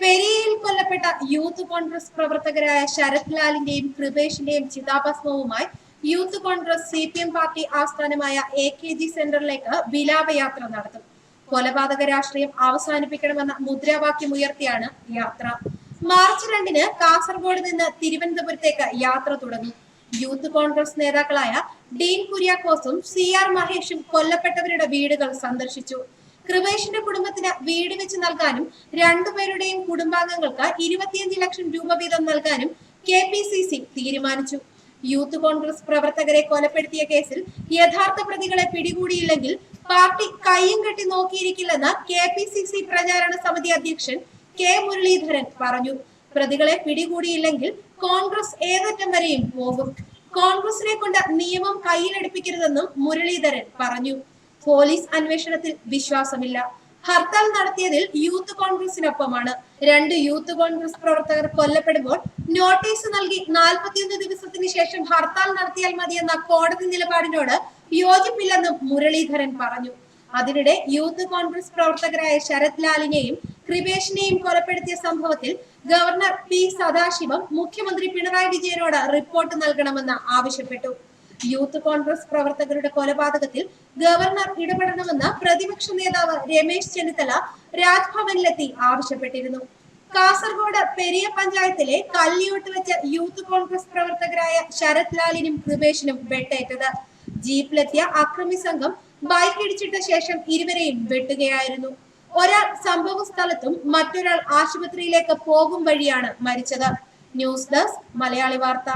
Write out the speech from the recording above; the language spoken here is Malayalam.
പെരിയയിൽ കൊല്ലപ്പെട്ട യൂത്ത് കോൺഗ്രസ് പ്രവർത്തകരായ ശരത് ലാലിന്റെയും കൃപേഷിന്റെയും ചിതാഭസ്മവുമായി youth Congress C P M party ആസ്ഥാനമായ എ കെ ജി സെന്ററിലേക്ക് വിലാപയാത്ര നടത്തും. കൊലപാതക രാഷ്ട്രീയം അവസാനിപ്പിക്കണമെന്ന മുദ്രാവാക്യം ഉയർത്തിയാണ് യാത്ര. മാർച്ച് രണ്ടിന് കാസർഗോഡ് നിന്ന് തിരുവനന്തപുരത്തേക്ക് യാത്ര തുടങ്ങി. യൂത്ത് കോൺഗ്രസ് നേതാക്കളായ ഡീൻ കുര്യാക്കോസും സി ആർ മഹേഷും കൊല്ലപ്പെട്ടവരുടെ വീടുകൾ സന്ദർശിച്ചു. കൃപേഷിന്റെ കുടുംബത്തിന് വീട് വെച്ച് നൽകാനും രണ്ടുപേരുടെയും കുടുംബാംഗങ്ങൾക്ക് ഇരുപത്തിയഞ്ച് ലക്ഷം രൂപ വീതം നൽകാനും കെ പി സി സി തീരുമാനിച്ചു. യൂത്ത് കോൺഗ്രസ് പ്രവർത്തകരെ കൊലപ്പെടുത്തിയ കേസിൽ യഥാർത്ഥ പ്രതികളെ പിടികൂടിയില്ലെങ്കിൽ പാർട്ടി കയ്യും കെട്ടി നോക്കിയിരിക്കില്ലെന്ന് കെ പി സി സി പ്രചാരണ സമിതി അധ്യക്ഷൻ കെ മുരളീധരൻ പറഞ്ഞു. പ്രതികളെ പിടികൂടിയില്ലെങ്കിൽ കോൺഗ്രസ് ഏതറ്റം വരെയും പോകും കോൺഗ്രസിനെ കൊണ്ട് നിയമം കയ്യിലെടുപ്പിക്കരുതെന്നും മുരളീധരൻ പറഞ്ഞു. പോലീസ് അന്വേഷണത്തിൽ വിശ്വാസമില്ല. ഹർത്താൽ നടത്തിയതിൽ യൂത്ത് കോൺഗ്രസിനൊപ്പമാണ്. രണ്ട് യൂത്ത് കോൺഗ്രസ് പ്രവർത്തകർ കൊല്ലപ്പെടുമ്പോൾ നോട്ടീസ് നൽകി നാൽപ്പത്തിയൊന്ന് ദിവസത്തിന് ശേഷം ഹർത്താൽ നടത്തിയാൽ മതിയെന്ന കോടതി നിലപാടിനോട് യോജിപ്പില്ലെന്നും മുരളീധരൻ പറഞ്ഞു. അതിനിടെ യൂത്ത് കോൺഗ്രസ് പ്രവർത്തകരായ ശരത് ലാലിനെയും കൃപേഷിനെയും കൊലപ്പെടുത്തിയ സംഭവത്തിൽ ഗവർണർ പി സദാശിവം മുഖ്യമന്ത്രി പിണറായി വിജയനോട് റിപ്പോർട്ട് നൽകണമെന്ന് ആവശ്യപ്പെട്ടു. യൂത്ത് കോൺഗ്രസ് പ്രവർത്തകരുടെ കൊലപാതകത്തിൽ ഗവർണർ ഇടപെടണമെന്ന് പ്രതിപക്ഷ നേതാവ് രമേശ് ചെന്നിത്തല രാജ്ഭവനിലെത്തി ആവശ്യപ്പെട്ടിരുന്നു. കാസർഗോഡ് പെരിയ പഞ്ചായത്തിലെ കല്ലിയോട്ട് വെച്ച് യൂത്ത് കോൺഗ്രസ് പ്രവർത്തകരായ ശരത് ലാലിനും കൃപേഷിനും വെട്ടേറ്റത്. ജീപ്പിലെത്തിയ അക്രമി സംഘം ബൈക്ക് ഇടിച്ചിട്ട ശേഷം ഇരുവരെയും വെട്ടുകയായിരുന്നു. ഒരാൾ സംഭവ സ്ഥലത്തും മറ്റൊരാൾ ആശുപത്രിയിലേക്ക് പോകും വഴിയാണ് മരിച്ചത്. ന്യൂസ് ഡെസ്ക് മലയാളി വാർത്ത.